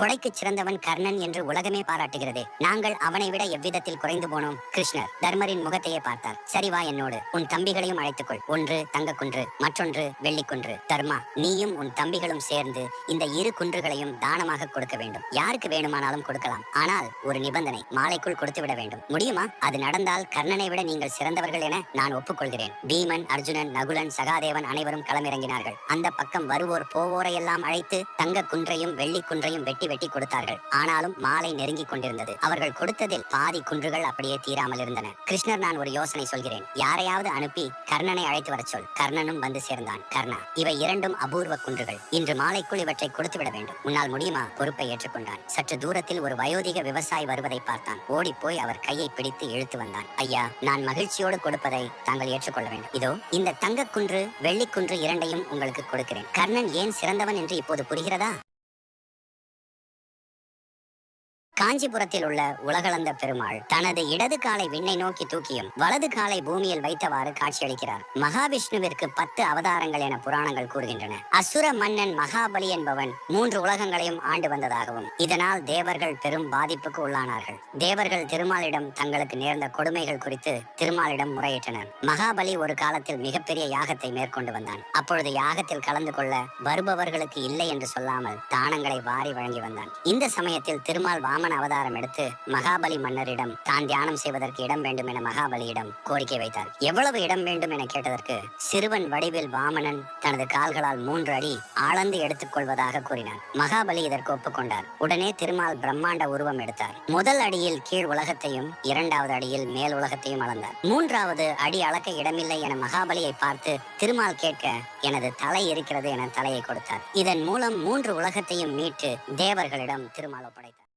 கொடைக்கு சிறந்தவன் கர்ணன் என்று உலகமே பாராட்டுகிறது. நாங்கள் அவனை விட எவ்விதத்தில் குறைந்து போனோம்? கிருஷ்ணர் தர்மரின் முகத்தையே பார்த்தார். சரி வா என்னோடு. உன் தம்பிகளையும் அழைத்துக்கொள். ஒன்று தங்கக்குன்று மற்றொன்று வெள்ளிக்குன்று. தர்மா நீயும் உன் தம்பிகளும் சேர்ந்து இந்த இரு குன்றுகளையும் தானமாக கொடுக்க வேண்டும். யாருக்கு வேணுமானாலும் கொடுக்கலாம். ஆனால் ஒரு நிபந்தனை மாலைக்குள் கொடுத்து விட வேண்டும். முடியுமா? அது நடந்தால் கர்ணனை விட நீங்கள் சிறந்தவர்கள் என நான் ஒப்புக்கொள்கிறேன். பீமன் அர்ஜுனன் நகுலன் சகாதேவன் அனைவரும் களமிறங்கினார்கள். அந்த பக்கம் வருவோர் போவோரையெல்லாம் அழைத்து தங்க குன்றையும் வெள்ளி குன்றையும் வெட்டி வெட்டி கொடுத்தார்கள். ஆனாலும் மாலை நெருங்கிக் கொண்டிருந்தது. அவர்கள் கொடுத்ததில் பாதி குன்றுகள் அப்படியே தீராமல் இருந்தன. கிருஷ்ணர் நான் ஒரு யோசனை சொல்கிறேன். யாரையாவது அனுப்பி கர்ணனை அழைத்து வரச் சொல். கர்ணனும் வந்து சேர்ந்தான். கர்ணா இவை இரண்டும் அபூர்வ குன்றுகள். இன்று மாலைக்குள் இவற்றை கொடுத்து விட வேண்டும். உன்னால் முடியுமா? பொறுப்பை ஏற்றுக்கொண்டான். சற்று தூரத்தில் ஒரு வயோதிக விவசாயி வருவதை பார்த்தான். ஓடிப்போய் அவர் கையை பிடித்து இழுத்து வந்தான். ஐயா நான் மகிழ்ச்சியோடு கொடுப்பதை தாங்கள் ஏற்றுக்கொள்ள வேண்டும். இதோ இந்த தங்கக்குன்று வெள்ளிக்குன்று இரண்டையும் உங்களுக்கு கொடுக்கிறேன். கர்ணன் ஏன் சிறந்தவன் என்று இப்போது புரிகிறதா? காஞ்சிபுரத்தில் உள்ள உலகளந்த பெருமாள் தனது இடது காலை விண்ணை நோக்கி தூக்கியும் வலது காலை பூமியில் வைத்தவாறு காட்சியளிக்கிறார். மகாவிஷ்ணுவிற்கு பத்து அவதாரங்கள் என புராணங்கள் கூறுகின்றன. அசுர மன்னன் மகாபலி என்பவன் மூன்று உலகங்களையும் ஆண்டு வந்ததாகவும் இதனால் தேவர்கள் பெரும் பாதிப்புக்கு உள்ளானார்கள். தேவர்கள் திருமாலிடம் தங்களுக்கு நேர்ந்த கொடுமைகள் குறித்து திருமாலிடம் முறையிட்டனர். மகாபலி ஒரு காலத்தில் மிகப்பெரிய யாகத்தை மேற்கொண்டு வந்தான். அப்பொழுது யாகத்தில் கலந்து கொள்ள வருபவர்களுக்கு இல்லை என்று சொல்லாமல் தானங்களை வாரி வழங்கி வந்தான். இந்த சமயத்தில் திருமால் வாமன் அவதாரம் எடுத்து மகாபலி மன்னரிடம் தான் தியானம் செய்வதற்கு இடம் வேண்டும் என மகாபலியிடம் கோரிக்கை வைத்தார். எவ்வளவு இடம் வேண்டும் என கேட்டதற்கு சிறுவன் வடிவில் வாமனன் தனது கால்களால் மூன்று அடி ஆழ்ந்து எடுத்துக் கொள்வதாக கூறினார் மகாபலி இதற்கு ஒப்புக்கொண்டார். உடனே திருமால் பிரம்மாண்ட உருவம் எடுத்தார். முதல் அடியில் கீழ் உலகத்தையும் இரண்டாவது அடியில் மேல் உலகத்தையும் அளந்தார். மூன்றாவது அடி அளக்க இடமில்லை என மகாபலியை பார்த்து திருமால் கேட்க எனது தலை இருக்கிறது என தலையை கொடுத்தார். இதன் மூலம் மூன்று உலகத்தையும் மீட்டு தேவர்களிடம் திருமால் ஒப்படைத்தார்.